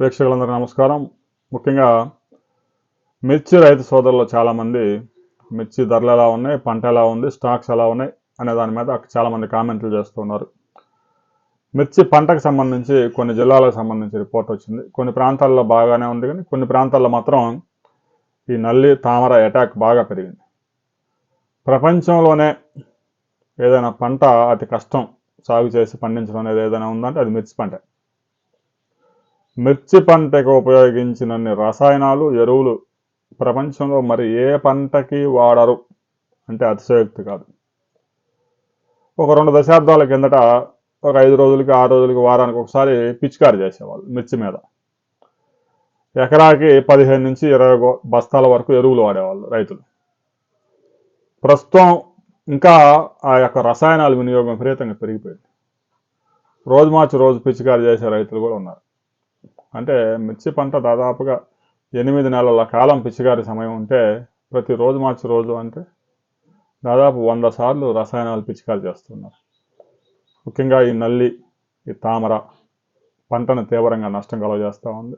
ప్రేక్షకులందరూ నమస్కారం. ముఖ్యంగా మిర్చి రైతు సోదరులు చాలామంది మిర్చి ధరలు ఎలా ఉన్నాయి పంట ఎలా ఉంది స్టాక్స్ ఎలా ఉన్నాయి అనే దాని మీద చాలామంది కామెంట్లు చేస్తున్నారు మిర్చి పంటకు సంబంధించి కొన్ని జిల్లాలకు సంబంధించి రిపోర్ట్ వచ్చింది. కొన్ని ప్రాంతాల్లో బాగానే ఉంది కానీ కొన్ని ప్రాంతాల్లో మాత్రం ఈ నల్లి తామర అటాక్ బాగా పెరిగింది. ప్రపంచంలోనే ఏదైనా పంట అతి కష్టం సాగు చేసి పండించడం అనేది ఏదైనా ఉందంటే అది మిర్చి పంట. మిర్చి పంటకు ఉపయోగించినన్ని రసాయనాలు ఎరువులు ప్రపంచంలో మరి ఏ పంటకి వాడరు? అంటే అతిశయోక్తి కాదు. ఒక రెండు దశాబ్దాల కిందట ఒక ఐదు రోజులకి ఆరు రోజులకి వారానికి ఒకసారి పిచికారి చేసేవాళ్ళు మిర్చి మీద. ఎకరాకి పదిహేను నుంచి ఇరవై బస్తాల వరకు ఎరువులు వాడేవాళ్ళు రైతులు. ప్రస్తుతం ఇంకా ఆ యొక్క రసాయనాల వినియోగం విపరీతంగా పెరిగిపోయింది. రోజు మార్చి రోజు పిచికారి చేసే రైతులు కూడా ఉన్నారు. అంటే మిర్చి పంట దాదాపుగా ఎనిమిది నెలల కాలం పిచికారి సమయం ఉంటే ప్రతిరోజు మార్చి రోజు అంటే దాదాపు వంద సార్లు రసాయనాలు పిచికారి చేస్తున్నారు. ముఖ్యంగా ఈ నల్లి ఈ తామర పంటను తీవ్రంగా నష్టం కలుగజేస్తూ ఉంది.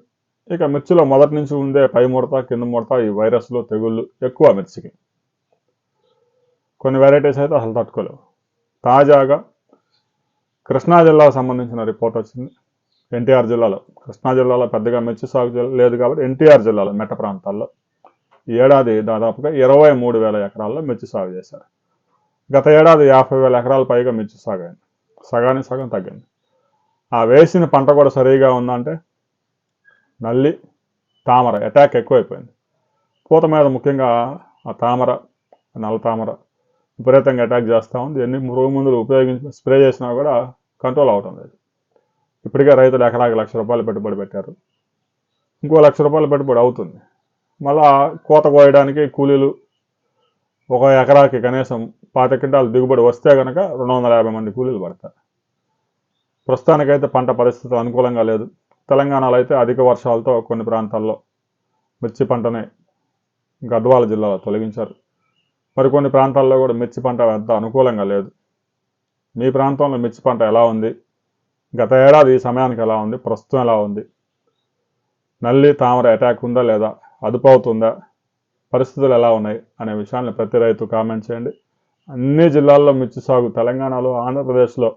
ఇక మిర్చిలో మొదటి నుంచి ఉండే పై ముడత కింద ముడత ఈ వైరస్లు తెగుళ్ళు ఎక్కువ మిర్చికి. కొన్ని వెరైటీస్ అయితే అసలు తట్టుకోలేవు. తాజాగా కృష్ణా జిల్లాకు సంబంధించిన రిపోర్ట్ వచ్చింది. ఎన్టీఆర్ జిల్లాలో. కృష్ణా జిల్లాలో పెద్దగా మిర్చి సాగు లేదు కాబట్టి ఎన్టీఆర్ జిల్లాలో మెట్ట ప్రాంతాల్లో. ఏడాది దాదాపుగా ఇరవై మూడు వేల ఎకరాల్లో మిర్చి సాగు చేశారు. గత ఏడాది యాభై వేల ఎకరాల పైగా మిర్చి సాగు అయింది సగానికి సగం తగ్గింది. ఆ వేసిన పంట కూడా సరిగా ఉందంటే నల్లి తామర అటాక్ ఎక్కువైపోయింది. పూత మీద ముఖ్యంగా ఆ తామర నల్ల తామర విపరీతంగా అటాక్ చేస్తూ ఉంది. ఎన్ని పురుగు మందులు ఉపయోగించి స్ప్రే చేసినా కూడా కంట్రోల్ అవటం లేదు. ఇప్పటికే రైతులు ఎకరాకి లక్ష రూపాయలు పెట్టుబడి పెట్టారు. ఇంకో లక్ష రూపాయలు పెట్టుబడి అవుతుంది. మళ్ళా కోత కోయడానికి కూలీలు ఒక ఎకరాకి కనీసం పాత క్వింటాలు దిగుబడి వస్తే కనుక రెండు వందల యాభై మంది కూలీలు పడతారు. ప్రస్తుతానికైతే పంట పరిస్థితి అనుకూలంగా లేదు. తెలంగాణలో అయితే అధిక వర్షాలతో కొన్ని ప్రాంతాల్లో మిర్చి పంటని గద్వాల జిల్లాలో తొలగించారు. మరికొన్ని ప్రాంతాల్లో కూడా మిర్చి పంట అంత అనుకూలంగా లేదు. మీ ప్రాంతంలో మిర్చి పంట ఎలా ఉంది? గత ఏడాది ఈ సమయానికి ఎలా ఉంది? ప్రస్తుతం ఎలా ఉంది? నల్లి తామర అటాక్ ఉందా లేదా? అదుపు అవుతుందా? పరిస్థితులు ఎలా ఉన్నాయి? అనే విషయాన్ని ప్రతి రైతు కామెంట్ చేయండి. అన్ని జిల్లాల్లో మిర్చి సాగు తెలంగాణలో ఆంధ్రప్రదేశ్లో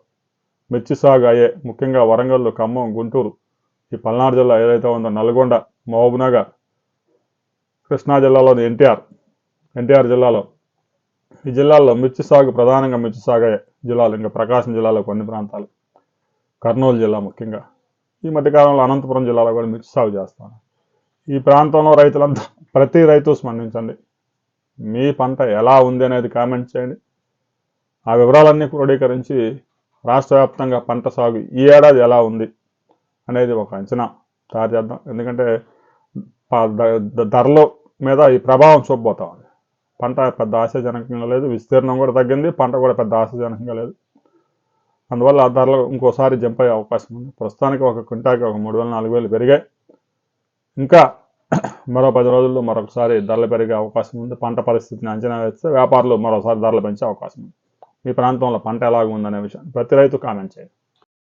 మిర్చి సాగు అయ్యే ముఖ్యంగా వరంగల్లో ఖమ్మం గుంటూరు ఈ పల్నాడు జిల్లా ఏదైతే ఉందో నల్గొండ మహబూబ్నగర్ కృష్ణా జిల్లాలోని ఎన్టీఆర్ ఎన్టీఆర్ జిల్లాలో. ఈ జిల్లాల్లో మిర్చి సాగు ప్రధానంగా మిర్చి సాగు అయ్యే జిల్లాలు ఇంకా ప్రకాశం జిల్లాలో కొన్ని ప్రాంతాలు. కర్నూలు జిల్లా ముఖ్యంగా. ఈ మధ్యకాలంలో అనంతపురం జిల్లాలో కూడా మిర్చి సాగు చేస్తాను. ఈ ప్రాంతంలో రైతులంతా ప్రతి రైతు స్పందించండి. మీ పంట ఎలా ఉంది అనేది కామెంట్ చేయండి. ఆ వివరాలన్నీ క్రోడీకరించి రాష్ట్ర వ్యాప్తంగా పంట సాగు ఈ ఏడాది ఎలా ఉంది అనేది ఒక అంచనా తయారు చేద్దాం. ఎందుకంటే ధరల మీద ఈ ప్రభావం చూపబోతా ఉంది. పంట పెద్ద ఆశాజనకంగా లేదు విస్తీర్ణం కూడా తగ్గింది పంట కూడా పెద్ద ఆశాజనకంగా లేదు. అందువల్ల ఆ ధరలు ఇంకోసారి జంప్ అయ్యే అవకాశం ఉంది. ప్రస్తుతానికి ఒక క్వింటాకి ఒక మూడు వేలు నాలుగు వేలు పెరిగాయి. ఇంకా మరో పది రోజుల్లో మరొకసారి ధరలు పెరిగే అవకాశం ఉంది. పంట పరిస్థితిని అంచనా వేస్తే వ్యాపారులు మరోసారి ధరలు పెంచే అవకాశం ఉంది. మీ ప్రాంతంలో పంట ఎలాగ ఉందనే విషయం ప్రతి రైతు కామెంట్ చేయండి.